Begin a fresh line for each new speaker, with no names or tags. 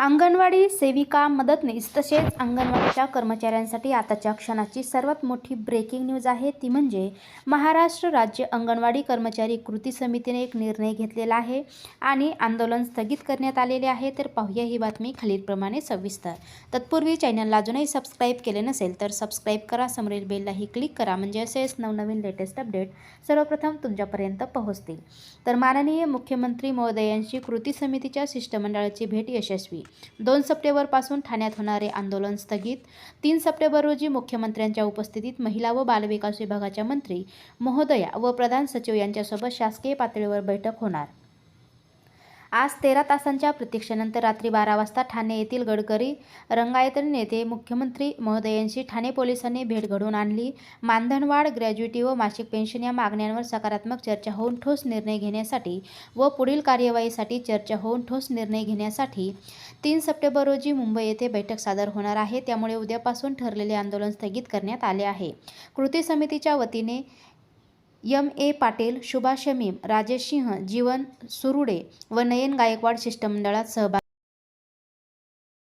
अंगणवाडी सेविका मदतनीस तसेच अंगणवाडीच्या कर्मचाऱ्यांसाठी आताच्या क्षणाची सर्वात मोठी ब्रेकिंग न्यूज आहे. ती म्हणजे महाराष्ट्र राज्य अंगणवाडी कर्मचारी कृती समितीने एक निर्णय घेतलेला आहे आणि आंदोलन स्थगित करण्यात आलेले आहे. तर पाहूया ही बातमी खालीलप्रमाणे सविस्तर. तत्पूर्वी चॅनलला अजूनही सबस्क्राईब केले नसेल तर सबस्क्राईब करा. समोरील बेललाही क्लिक करा. म्हणजे असेच नवनवीन लेटेस्ट अपडेट सर्वप्रथम तुमच्यापर्यंत पोहोचतील. तर माननीय मुख्यमंत्री महोदयांची कृती समितीच्या शिष्टमंडळाची भेट यशस्वी. दोन सप्टेंबरपासून ठाण्यात होणारे आंदोलन स्थगित. तीन सप्टेंबर रोजी मुख्यमंत्र्यांच्या उपस्थितीत महिला व बालविकास विभागाच्या मंत्री महोदया व प्रधान सचिव यांच्यासोबत शासकीय पातळीवर बैठक होणार. आज तेरा तासांच्या प्रतीक्षेनंतर रात्री बारा वाजता ठाणे येथील गडकरी रंगायतन येथे मुख्यमंत्री महोदयांशी ठाणे पोलिसांनी भेट घडवून आणली. मानधनवाढ ग्रॅज्युएटी व मासिक पेन्शन या मागण्यांवर सकारात्मक चर्चा होऊन ठोस निर्णय घेण्यासाठी व पुढील कार्यवाहीसाठी चर्चा होऊन ठोस निर्णय घेण्यासाठी तीन सप्टेंबर रोजी मुंबई येथे बैठक सादर होणार आहे. त्यामुळे उद्यापासून ठरलेले आंदोलन स्थगित करण्यात आले आहे. कृती समितीच्या वतीने यम ए पाटील सुभाष मीम राजेश सिंह जीवन सुरुडे व नयन गायकवाड शिष्टमंडळात सहभाग